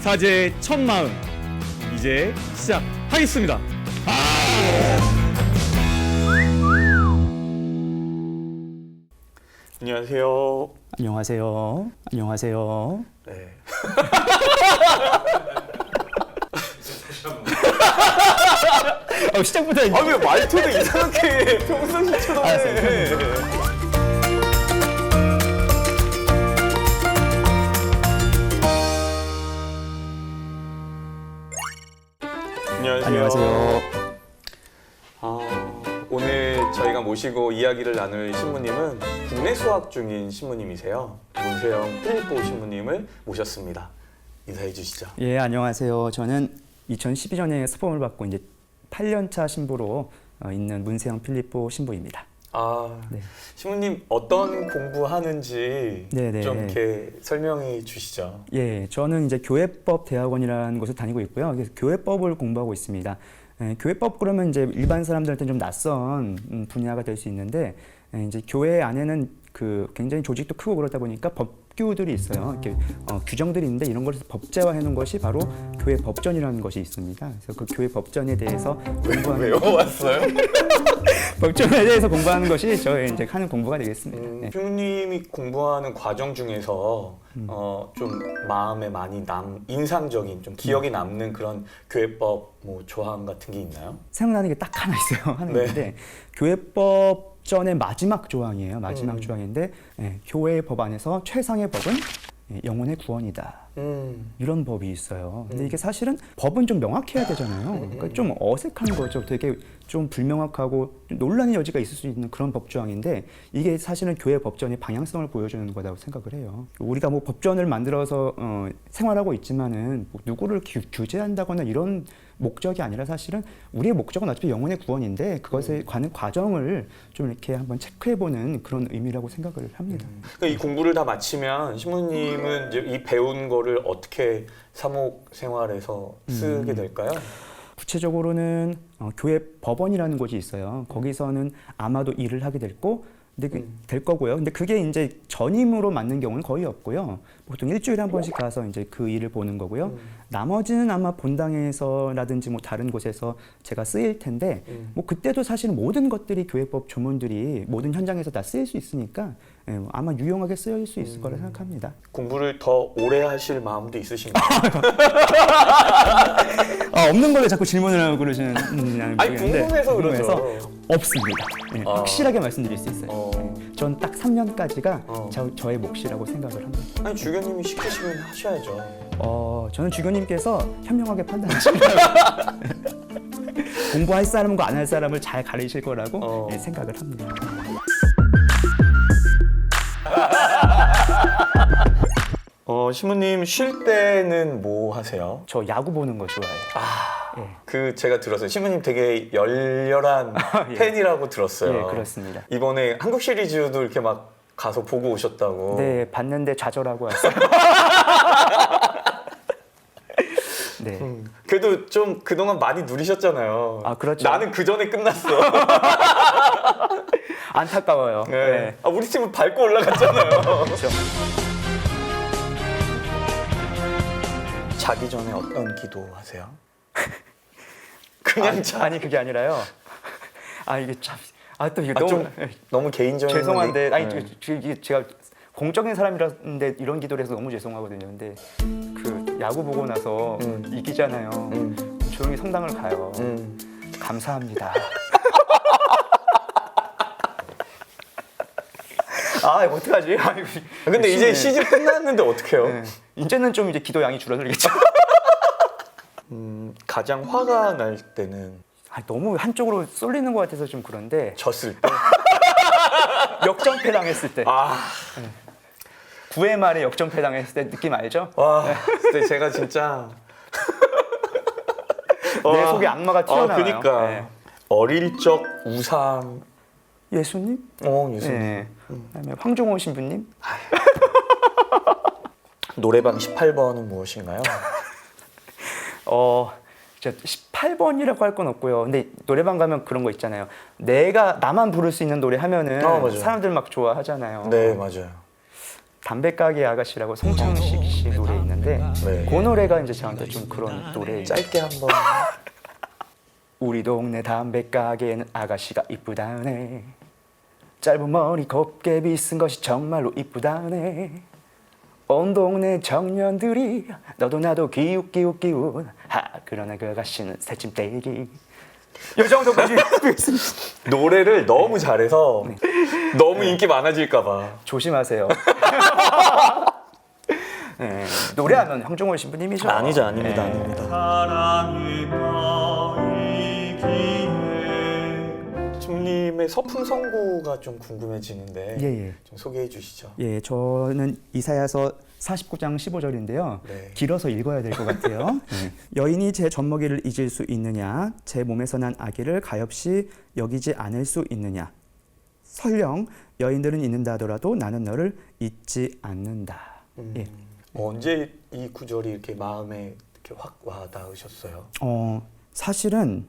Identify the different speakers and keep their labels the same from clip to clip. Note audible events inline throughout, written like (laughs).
Speaker 1: 사제의 첫 마음 이제 시작하겠습니다.
Speaker 2: 안녕하세요.
Speaker 3: 안녕하세요. 안녕하세요.
Speaker 2: 네.
Speaker 3: 어, (laughs) 시작부터
Speaker 2: 아왜 말투도 이상하게 평상시처럼 해? 안녕하세요.
Speaker 3: 안녕하세요.
Speaker 2: 아, 오늘 저희가 모시고 이야기를 나눌 신부님은 국내 수학 중인 신부님이세요. 문세영 필리포 신부님을 모셨습니다. 인사해 주시죠.
Speaker 3: 예, 안녕하세요. 저는 2012년에 스폼을 받고 이제 8년차 신부로 어, 있는 문세영 필리포 신부입니다.
Speaker 2: 아,
Speaker 3: 네.
Speaker 2: 신부님 어떤 공부하는지
Speaker 3: 네네.
Speaker 2: 좀 이렇게 설명해 주시죠.
Speaker 3: 예, 저는 이제 교회법 대학원이라는 곳을 다니고 있고요. 그래서 교회법을 공부하고 있습니다. 예, 교회법 그러면 이제 일반 사람들한테 좀 낯선 음, 분야가 될 수 있는데 예, 이제 교회 안에는 그 굉장히 조직도 크고 그러다 보니까 법규들이 있어요. 이렇게 어, 규정들이 있는데 이런 것을 법제화해 놓은 것이 바로 교회 법전이라는 것이 있습니다. 그래서 그 교회 법전에 대해서 공부하는
Speaker 2: 외워왔어요? (laughs)
Speaker 3: 법전에 대해서 공부하는 것이 저의 이제 하는 공부가 되겠습니다.
Speaker 2: 음,
Speaker 3: 네.
Speaker 2: 신부님이 공부하는 과정 중에서
Speaker 3: 음.
Speaker 2: 어, 좀 마음에 많이 남 인상적인 좀 기억에 남는 그런 교회법 뭐 조항 같은 게 있나요?
Speaker 3: 생각나는 게 딱 하나 있어요. 하는
Speaker 2: 네.
Speaker 3: 건데 교회법 전의 마지막 조항이에요. 마지막
Speaker 2: 음.
Speaker 3: 조항인데 예, 교회 법 안에서 최상의 법은 예, 영혼의 구원이다.
Speaker 2: 음.
Speaker 3: 이런 법이 있어요. 근데
Speaker 2: 음.
Speaker 3: 이게 사실은 법은 좀 명확해야 되잖아요. 그러니까 좀 어색한 거죠. 되게 좀 불명확하고 좀 논란의 여지가 있을 수 있는 그런 법조항인데 이게 사실은 교회 법전의 방향성을 보여주는 거라고 생각을 해요. 우리가 뭐 법전을 만들어서 어, 생활하고 있지만은 뭐 누구를 규, 규제한다거나 이런 목적이 아니라 사실은 우리의 목적은 어차피 영혼의 구원인데 그것에 관한 과정을 좀 이렇게 한번 체크해보는 그런 의미라고 생각을 합니다.
Speaker 2: 그러니까 이 공부를 다 마치면 신부님은 이제 이 배운 거를 어떻게 사목 생활에서
Speaker 3: 음.
Speaker 2: 쓰게 될까요?
Speaker 3: 구체적으로는 어, 교회 법원이라는 곳이 있어요. 거기서는 아마도 일을 하게 됐고, 근데 그,
Speaker 2: 음.
Speaker 3: 될 거고요. 근데 그게 이제 전임으로 맞는 경우는 거의 없고요. 보통 일주일에 한 번씩 가서 이제 그 일을 보는 거고요.
Speaker 2: 음.
Speaker 3: 나머지는 아마 본당에서라든지 뭐 다른 곳에서 제가 쓰일 텐데,
Speaker 2: 음.
Speaker 3: 뭐 그때도 사실 모든 것들이 교회법 조문들이 모든 현장에서 다 쓰일 수 있으니까 예, 뭐 아마 유용하게 쓰일 수 있을
Speaker 2: 음.
Speaker 3: 거라 생각합니다.
Speaker 2: 공부를 더 오래 하실 마음도 있으신가요? (laughs)
Speaker 3: 아, 없는 걸로 자꾸 질문을 하고 그러시는 음,
Speaker 2: 아니 궁금해서 그러죠.
Speaker 3: 없습니다. 예,
Speaker 2: 아.
Speaker 3: 확실하게 말씀드릴 수 있어요.
Speaker 2: 어.
Speaker 3: 전 딱 3년까지가
Speaker 2: 어.
Speaker 3: 저, 저의 몫이라고 생각을 합니다.
Speaker 2: 아니 주교님이 시키시면 하셔야죠.
Speaker 3: 어, 저는 주교님께서 현명하게 판단하시고 (laughs) 공부할 사람과 안 할 사람을 잘 가리실 거라고
Speaker 2: 어.
Speaker 3: 예, 생각을 합니다.
Speaker 2: 어 신부님 쉴 때는 뭐 하세요?
Speaker 3: 저 야구 보는 거 좋아해요.
Speaker 2: 아,
Speaker 3: 예.
Speaker 2: 그 제가 들었어요. 신부님 되게 열렬한 (laughs)
Speaker 3: 예.
Speaker 2: 팬이라고 들었어요.
Speaker 3: 예, 그렇습니다.
Speaker 2: 이번에 한국 시리즈도 이렇게 막 가서 보고 오셨다고.
Speaker 3: 네, 봤는데 좌절하고 왔어요. (laughs) 네.
Speaker 2: 음, 그래도 좀 그동안 많이 누리셨잖아요.
Speaker 3: 아, 그렇죠.
Speaker 2: 나는 그 전에 끝났어. (laughs)
Speaker 3: 안타까워요.
Speaker 2: 네.
Speaker 3: 네.
Speaker 2: 아, 우리 팀은 밟고 올라갔잖아요.
Speaker 3: 그렇죠.
Speaker 2: 자기 전에 어떤 기도 하세요? (laughs) 그냥
Speaker 3: 아니,
Speaker 2: 자.
Speaker 3: 아니 그게 아니라요. 아 이게 참. 아 또 이게
Speaker 2: 아,
Speaker 3: 너무
Speaker 2: 좀 너무 개인적인
Speaker 3: 죄송한데 아니
Speaker 2: 네.
Speaker 3: 저- 저- 이게 제가 공적인 사람이라는데 이런 기도를 해서 너무 죄송하거든요. 근데 그 야구 보고 나서
Speaker 2: 음.
Speaker 3: 이기잖아요.
Speaker 2: 음,
Speaker 3: 조용히 성당을 가요.
Speaker 2: 음.
Speaker 3: 감사합니다. 아 이거 어떡하지? 아이고,
Speaker 2: 아, 근데 이제
Speaker 3: 심해.
Speaker 2: 시즌 끝났는데 어떡해요?
Speaker 3: 네. 이제는 좀 이제 기도 양이 줄어들겠죠. (laughs)
Speaker 2: 음, 가장 화가 날 때는
Speaker 3: 아, 너무 한쪽으로 쏠리는 것 같아서 좀 그런데
Speaker 2: 졌을 때. (laughs)
Speaker 3: 역전패 당했을 때
Speaker 2: 아,
Speaker 3: 9회 말에 역전패 당했을 때 느낌 알죠?
Speaker 2: 와, 그때 제가 진짜 (laughs)
Speaker 3: 내
Speaker 2: 와.
Speaker 3: 속에 악마가 튀어나와요.
Speaker 2: 아, 그니까
Speaker 3: 네.
Speaker 2: 어릴 적 우상.
Speaker 3: 예수님?
Speaker 2: 어, 예수님.
Speaker 3: 네. 그다음에 황종호 신부님? (laughs)
Speaker 2: 노래방 18번은 무엇인가요? (laughs)
Speaker 3: 어, 저 18번이라고 할 건 없고요. 근데 노래방 가면 그런 거 있잖아요. 내가 나만 부를 수 있는 노래 하면은
Speaker 2: 어, 맞아요.
Speaker 3: 사람들 막 좋아하잖아요.
Speaker 2: 네, 맞아요.
Speaker 3: 담배 가게 아가씨라고 송창식 씨 노래 있는데
Speaker 2: 네.
Speaker 3: 그 노래가 이제 저한테 좀 그런 노래.
Speaker 2: 짧게 한번.
Speaker 3: 우리 동네 담배 가게에는 아가씨가 이쁘다네. 짧은 머리 곱게 빗은 것이 정말로 이쁘다네. 온 동네 청년들이 너도 나도 기웃기웃 기웃 하 그러나 그 아가씨는 새침대기 요 정도까지.
Speaker 2: 노래를 너무 잘해서 너무 인기 많아질까봐.
Speaker 3: 조심하세요. (laughs) 네, 노래하면 황종월 신부님이죠.
Speaker 2: 아니죠, 아닙니다,
Speaker 3: 네.
Speaker 2: 아닙니다.
Speaker 1: 사랑의
Speaker 2: 서품 선고가 좀 궁금해지는데
Speaker 3: 예, 예.
Speaker 2: 좀 소개해 주시죠.
Speaker 3: 예, 저는 이사야서 49장 15절인데요.
Speaker 2: 네.
Speaker 3: 길어서 읽어야 될 것 같아요. 네. (laughs) 여인이 제 젖먹이를 잊을 수 있느냐? 제 몸에서 난 아기를 가엾이 여기지 않을 수 있느냐? 설령 여인들은 잊는다 하더라도 나는 너를 잊지 않는다.
Speaker 2: 음,
Speaker 3: 예.
Speaker 2: 언제 이 구절이 이렇게 마음에 이렇게 확 와닿으셨어요?
Speaker 3: 어, 사실은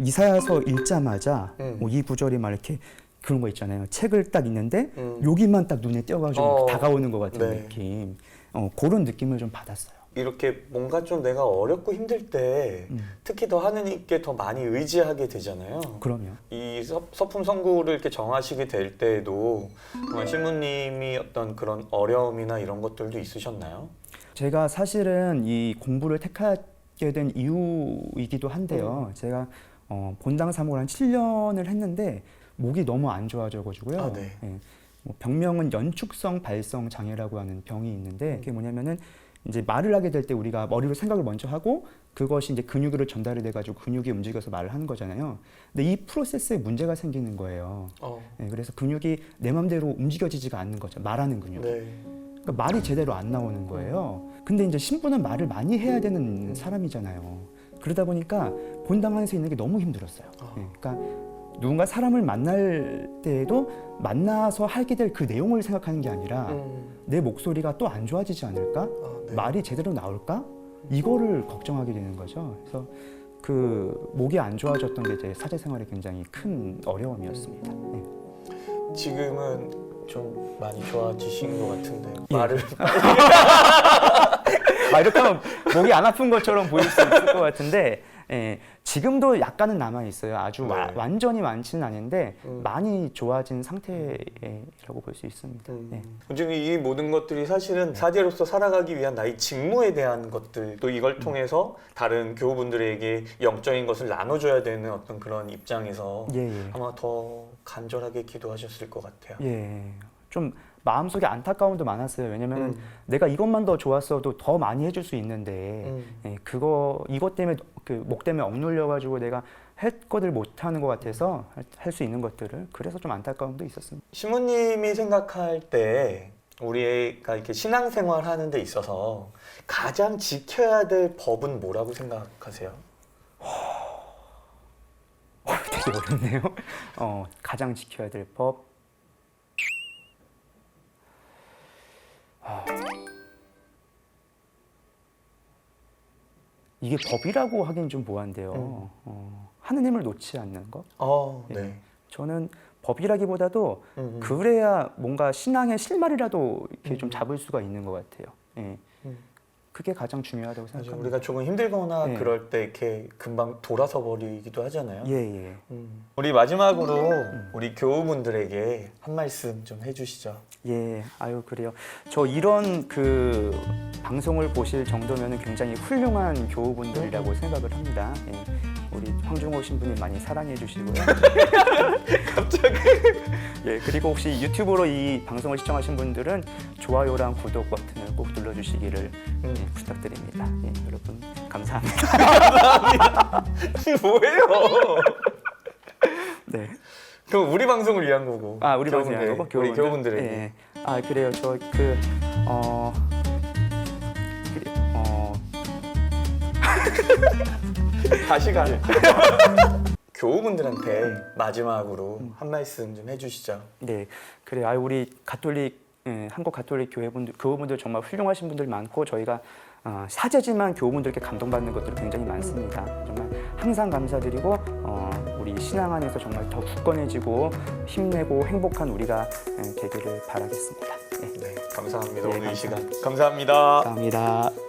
Speaker 3: 이사야서 읽자마자
Speaker 2: 음.
Speaker 3: 뭐이 구절이 막 이렇게 그런 거 있잖아요. 책을 딱 읽는데
Speaker 2: 음.
Speaker 3: 여기만 딱 눈에 띄어가지고
Speaker 2: 어,
Speaker 3: 다가오는 것 같은
Speaker 2: 네.
Speaker 3: 느낌. 어, 그런 느낌을 좀 받았어요.
Speaker 2: 이렇게 뭔가 좀 내가 어렵고 힘들 때
Speaker 3: 음.
Speaker 2: 특히 더 하느님께 더 많이 의지하게 되잖아요.
Speaker 3: 그럼요.
Speaker 2: 이 서, 서품 선고를 이렇게 정하시게 될 때에도 정말 신부님이 어떤 그런 어려움이나 이런 것들도 있으셨나요?
Speaker 3: 제가 사실은 이 공부를 택하게 된 이유이기도 한데요. 제가 어, 본당 사목을 한 7년을 했는데 목이 너무 안 좋아져가지고요.
Speaker 2: 아, 네.
Speaker 3: 예. 뭐 병명은 연축성 발성 장애라고 하는 병이 있는데 그게 뭐냐면은 이제 말을 하게 될 때 우리가 머리로 생각을 먼저 하고 그것이 이제 근육으로 전달이 돼가지고 근육이 움직여서 말을 하는 거잖아요. 근데 이 프로세스에 문제가 생기는 거예요.
Speaker 2: 어,
Speaker 3: 예, 그래서 근육이 내 맘대로 움직여지지가 않는 거죠. 말하는 근육.
Speaker 2: 네.
Speaker 3: 그러니까 말이 제대로 안 나오는 거예요. 근데 이제 신부는 말을 많이 해야 되는 사람이잖아요. 그러다 보니까 본당 안에서 있는 게 너무 힘들었어요.
Speaker 2: 아.
Speaker 3: 예, 그러니까 누군가 사람을 만날 때에도 만나서 하게 될 그 내용을 생각하는 게 아니라
Speaker 2: 음,
Speaker 3: 내 목소리가 또 안 좋아지지 않을까?
Speaker 2: 아, 네.
Speaker 3: 말이 제대로 나올까? 이거를 걱정하게 되는 거죠. 그래서 그 목이 안 좋아졌던 게 제 사제 생활에 굉장히 큰 어려움이었습니다. 예.
Speaker 2: 지금은 좀 많이 좋아지신 것 같은데
Speaker 3: 예.
Speaker 2: 말을 (laughs)
Speaker 3: 아, 이렇게 하면 목이 안 아픈 것처럼 보일 수 있을 것 같은데 예, 지금도 약간은 남아 있어요. 아주 와-
Speaker 2: 네.
Speaker 3: 완전히 많지는 않은데
Speaker 2: 음.
Speaker 3: 많이 좋아진 상태라고 볼 수 있습니다. 예.
Speaker 2: 지금 이 모든 것들이 사실은 사제로서 살아가기 위한 나의 직무에 대한 것들 또 이걸 통해서 다른 교우분들에게 영적인 것을 나눠줘야 되는 어떤 그런 입장에서
Speaker 3: 예, 예.
Speaker 2: 아마 더 간절하게 기도하셨을 것 같아요.
Speaker 3: 예. 좀 마음속에 안타까움도 많았어요. 왜냐면 은
Speaker 2: 음.
Speaker 3: 내가 이것만 더 좋았어도 더 많이 해줄 수 있는데
Speaker 2: 음.
Speaker 3: 예, 그거 이것 때문에 그 목 때문에 억눌려 가지고 내가 할 것들 못 하는 것 같아서 할 수 있는 것들을 그래서 좀 안타까움도 있었습니다.
Speaker 2: 신부님이 생각할 때 우리가 이렇게 신앙생활 하는 데 있어서 가장 지켜야 될 법은 뭐라고 생각하세요?
Speaker 3: 되게 어렵네요. 어, 가장 지켜야 될 법. 이게 법이라고 하긴 좀 뭐한데요.
Speaker 2: 음.
Speaker 3: 어, 하느님을 놓지 않는 것.
Speaker 2: 어,
Speaker 3: 예.
Speaker 2: 네.
Speaker 3: 저는 법이라기보다도
Speaker 2: 음, 음.
Speaker 3: 그래야 뭔가 신앙의 실마리라도 이렇게 좀
Speaker 2: 음.
Speaker 3: 잡을 수가 있는 것 같아요. 예.
Speaker 2: 음.
Speaker 3: 그게 가장 중요하다고. 생각합니다.
Speaker 2: 우리가 조금 힘들거나
Speaker 3: 네.
Speaker 2: 그럴 때 이렇게 금방 돌아서 버리기도 하잖아요.
Speaker 3: 예, 예.
Speaker 2: 음. 우리 마지막으로 우리 교우분들에게 한 말씀 좀 해주시죠.
Speaker 3: 예, 아유 그래요. 저 이런 그 방송을 보실 정도면 굉장히 훌륭한 교우분들이라고 생각을 합니다. 예, 우리 황중호 신부님 많이 사랑해 주시고요. (laughs) 갑자기. 예, 그리고 혹시 유튜브로 이 방송을 시청하신 분들은 좋아요랑 구독 버튼을 꼭 눌러주시기를
Speaker 2: 음.
Speaker 3: 예, 부탁드립니다. 예, 여러분 감사합니다. (laughs)
Speaker 2: 뭐예요?
Speaker 3: 네.
Speaker 2: 그럼 우리 방송을 위한 거고.
Speaker 3: 아 우리 방송
Speaker 2: 교우분들,
Speaker 3: 하고
Speaker 2: 우리 교우분들에게.
Speaker 3: 예. 아 그래요. 저 그 어. 그래, 어. (laughs)
Speaker 2: 다시 가요. (laughs) 교우분들한테 마지막으로 한 말씀 좀 해주시죠.
Speaker 3: 네, 그래. 아 우리 가톨릭 예, 한국 가톨릭 교회분들 교우분들 정말 훌륭하신 분들 많고 저희가 어, 사제지만 교우분들께 감동받는 것들이 굉장히 많습니다. 정말 항상 감사드리고 어, 우리 신앙 안에서 정말 더 굳건해지고 힘내고 행복한 우리가 예, 되기를 바라겠습니다. 예.
Speaker 2: 네,
Speaker 4: 감사합니다.
Speaker 3: 네,
Speaker 4: 오늘 이
Speaker 3: 감사합니다.
Speaker 4: 시간. 감사합니다.
Speaker 3: 감사합니다.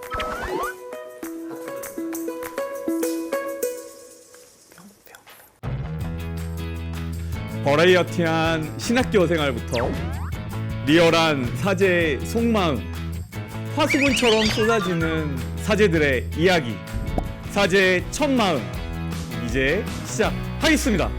Speaker 2: 버라이어티한 신학교 생활부터 리얼한 사제의 속마음, 화수분처럼 쏟아지는 사제들의 이야기, 사제의 첫 마음, 이제 시작하겠습니다.